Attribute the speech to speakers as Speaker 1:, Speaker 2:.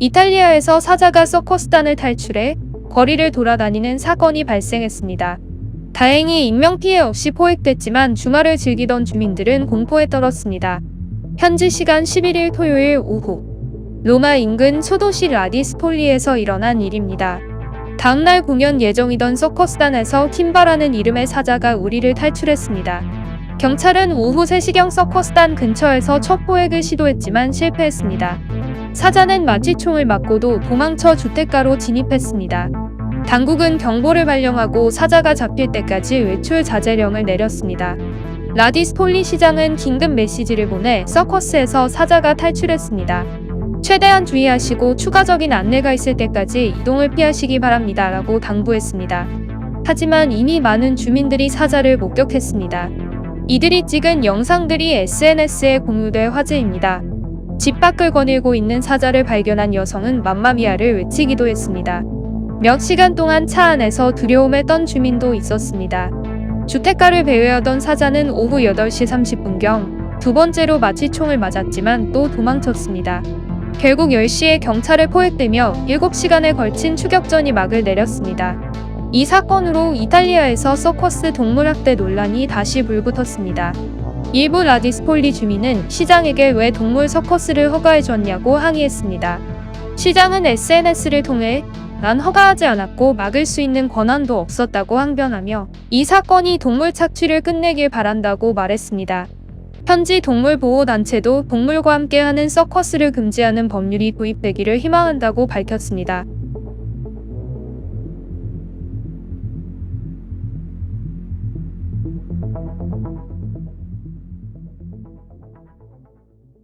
Speaker 1: 이탈리아에서 사자가 서커스단을 탈출해 거리를 돌아다니는 사건이 발생했습니다. 다행히 인명피해 없이 포획됐지만 주말을 즐기던 주민들은 공포에 떨었습니다. 현지 시간 11일 토요일 오후 로마 인근 소도시 라디스폴리에서 일어난 일입니다. 다음날 공연 예정이던 서커스단에서 킴바라는 이름의 사자가 우리를 탈출했습니다. 경찰은 오후 3시경 서커스단 근처에서 첫 포획을 시도했지만 실패했습니다. 사자는 마취총을 맞고도 도망쳐 주택가로 진입했습니다. 당국은 경보를 발령하고 사자가 잡힐 때까지 외출 자제령을 내렸습니다. 라디스폴리 시장은 긴급 메시지를 보내 서커스에서 사자가 탈출했습니다. 최대한 주의하시고 추가적인 안내가 있을 때까지 이동을 피하시기 바랍니다. 라고 당부했습니다. 하지만 이미 많은 주민들이 사자를 목격했습니다. 이들이 찍은 영상들이 SNS에 공유돼 화제입니다. 집 밖을 거닐고 있는 사자를 발견한 여성은 맘마미아를 외치기도 했습니다. 몇 시간 동안 차 안에서 두려움에 떤 주민도 있었습니다. 주택가를 배회하던 사자는 오후 8시 30분경 두 번째로 마취총을 맞았지만 또 도망쳤습니다. 결국 10시에 경찰에 포획되며 7시간에 걸친 추격전이 막을 내렸습니다. 이 사건으로 이탈리아에서 서커스 동물학대 논란이 다시 불붙었습니다. 일부 라디스폴리 주민은 시장에게 왜 동물 서커스를 허가해 줬냐고 항의했습니다. 시장은 SNS를 통해 난 허가하지 않았고 막을 수 있는 권한도 없었다고 항변하며 이 사건이 동물 착취를 끝내길 바란다고 말했습니다. 현지 동물보호단체도 동물과 함께하는 서커스를 금지하는 법률이 도입되기를 희망한다고 밝혔습니다.